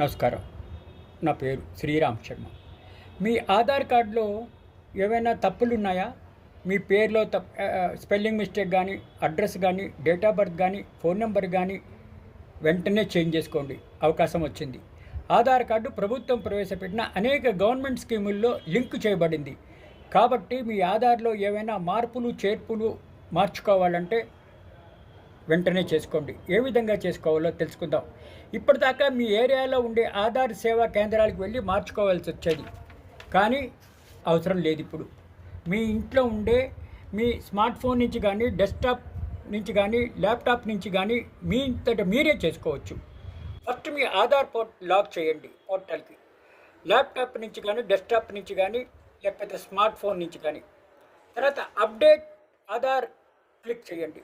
నమస్కారం. నా పేరు శ్రీరామ్ శర్మ. మీ ఆధార్ కార్డులో ఏవైనా తప్పులు ఉన్నాయా మీ పేరులో తప్ స్పెల్లింగ్ మిస్టేక్ కానీ అడ్రస్ కానీ డేట్ ఆఫ్ బర్త్ కానీ ఫోన్ నెంబర్ కానీ వెంటనే చేంజ్ చేసుకోండి. అవకాశం వచ్చింది. ఆధార్ కార్డు ప్రభుత్వం ప్రవేశపెట్టిన అనేక గవర్నమెంట్ స్కీముల్లో లింక్ చేయబడింది. కాబట్టి మీ ఆధార్లో ఏవైనా మార్పులు చేర్పులు మార్చుకోవాలంటే వెంటనే చేసుకోండి. ఏ విధంగా చేసుకోవాలో తెలుసుకుందాం. ఇప్పటిదాకా మీ ఏరియాలో ఉండే ఆధార్ సేవా కేంద్రాలకు వెళ్ళి మార్చుకోవాల్సి వచ్చేది. కానీ అవసరం లేదు ఇప్పుడు. మీ ఇంట్లో ఉండే మీ స్మార్ట్ ఫోన్ నుంచి కానీ డెస్క్టాప్ నుంచి కానీ ల్యాప్టాప్ నుంచి కానీ మీ ఇంతట మీరే చేసుకోవచ్చు. ఫస్ట్ మీ ఆధార్ పోర్ట్ లాక్ చేయండి పోర్టల్కి. ల్యాప్టాప్ నుంచి కానీ డెస్క్టాప్ నుంచి కానీ లేకపోతే స్మార్ట్ ఫోన్ నుంచి కానీ తర్వాత అప్డేట్ ఆధార్ క్లిక్ చేయండి.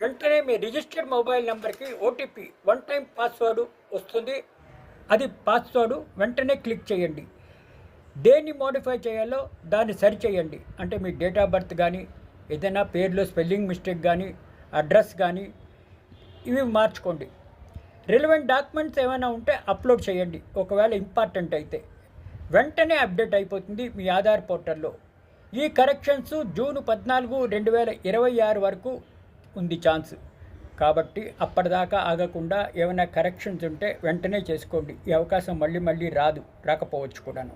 వెంటనే మీ రిజిస్టర్డ్ మొబైల్ నెంబర్కి ఓటీపీ వన్ టైం పాస్వర్డ్ వస్తుంది. అది పాస్వర్డ్ వెంటనే క్లిక్ చేయండి. దేన్ని మోడిఫై చేయాలో దాన్ని సరి చేయండి అంటే మీ డేట్ ఆఫ్ బర్త్ కానీ ఏదైనా పేర్లో స్పెల్లింగ్ మిస్టేక్ కానీ అడ్రస్ కానీ ఇవి మార్చుకోండి. రిలవెంట్ డాక్యుమెంట్స్ ఏమైనా ఉంటే అప్లోడ్ చేయండి. ఒకవేళ ఇంపార్టెంట్ అయితే. వెంటనే అప్డేట్ అయిపోతుంది మీ ఆధార్ పోర్టల్లో. ఈ కరెక్షన్స్ జూన్ పద్నాలుగు రెండు వేల ఇరవై ఆరు వరకు ఉంది ఛాన్స్. కాబట్టి అప్పటిదాకా ఆగకుండా ఏమైనా కరెక్షన్స్ ఉంటే వెంటనే చేసుకోండి. ఈ అవకాశం మళ్ళీ మళ్ళీ రాదు. రాకపోవచ్చు కూడాను.